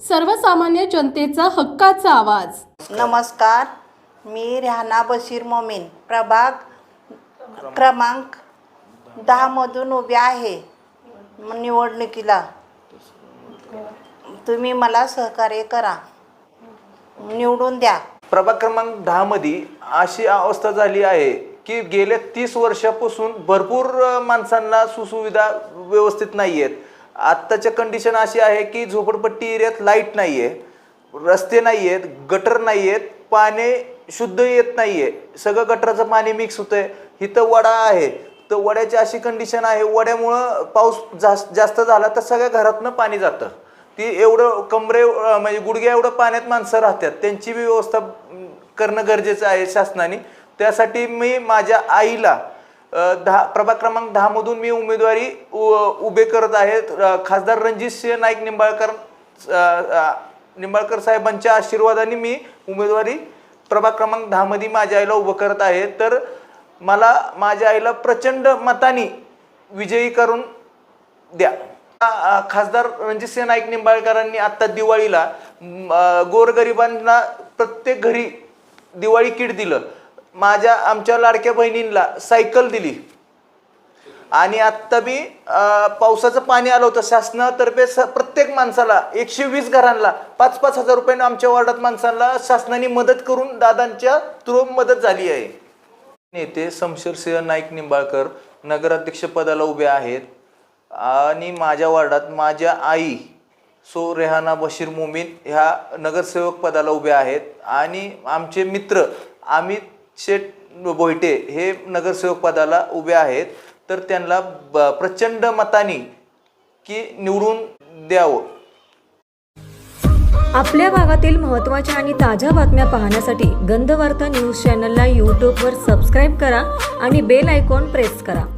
सर्वसामान्य जनतेचा हक्काचा आवाज. नमस्कार मी रेहाना बशीर मोमीन. प्रभाग क्रमांक दहामधून उभे आहे निवडणुकीला. तुम्ही मला सहकार्य करा. निवडून द्या. प्रभाग क्रमांक दहामध्ये अशी अवस्था झाली आहे की गेल्या तीस वर्षापासून भरपूर माणसांना सुसुविधा व्यवस्थित नाही आहेत आत्ताच्या कंडिशन अशी आहे की झोपडपट्टी एरियात लाइट नाही आहे रस्ते नाही आहेत गटर नाही आहेत पाणी शुद्ध येत नाही आहे सगळं गटराचं पाणी मिक्स होतं आहे इथं वडा आहे. तर वड्याची अशी कंडिशन आहे वड्यामुळं पाऊस जास्त जास्त झाला तर सगळ्या घरातनं पाणी जातं. ती एवढं कमरे म्हणजे गुडघ्या एवढं पाण्यात माणसं राहतात. त्यांची बी व्यवस्था करणं गरजेचं आहे शासनाने. त्यासाठी मी माझ्या आईला दहा प्रभाग क्रमांक दहामधून मी उमेदवारी उ- उभे करत आहेत खासदार रणजित सिंह नाईक निंबाळकर निंबाळकर साहेबांच्या आशीर्वादाने मी उमेदवारी प्रभाग क्रमांक दहामध्ये माझ्या आईला उभं करत आहे. तर मला माझ्या आईला प्रचंड मताने विजयी करून द्या. खासदार खासदार रणजितसिंह नाईक निंबाळकरांनी आत्ता दिवाळीला गोरगरिबांना प्रत्येक घरी दिवाळी किट दिलं. माझ्या आमच्या लाडक्या बहिणींना सायकल दिली. आणि आत्ता बी पावसाचं पाणी आलं होतं शासनातर्फे स प्रत्येक माणसाला एकशे वीस घरांना पाच पाच हजार रुपयानं आमच्या वार्डात माणसांना शासनाने मदत करून दादांच्या थ्रू मदत झाली आहे. नेते शमशेरसिंह नाईक निंबाळकर नगराध्यक्षपदाला उभे आहेत. आणि माझ्या वार्डात माझ्या आई सो रेहाना बशीर मोमीन ह्या नगरसेवक पदाला उभे आहेत. आणि आमचे मित्र आम्ही शेठ बोयटे हे नगरसेवक पदाला उभे आहेत तर त्यांना ब- प्रचंड मतानी की निवडून द्यावं. आपल्या भागातील महत्त्वाच्या आणि ताज्या बातम्या पाहण्यासाठी गंधवार्ता न्यूज चॅनलला यूट्यूबवर सबस्क्राईब करा आणि बेल आयकॉन प्रेस करा.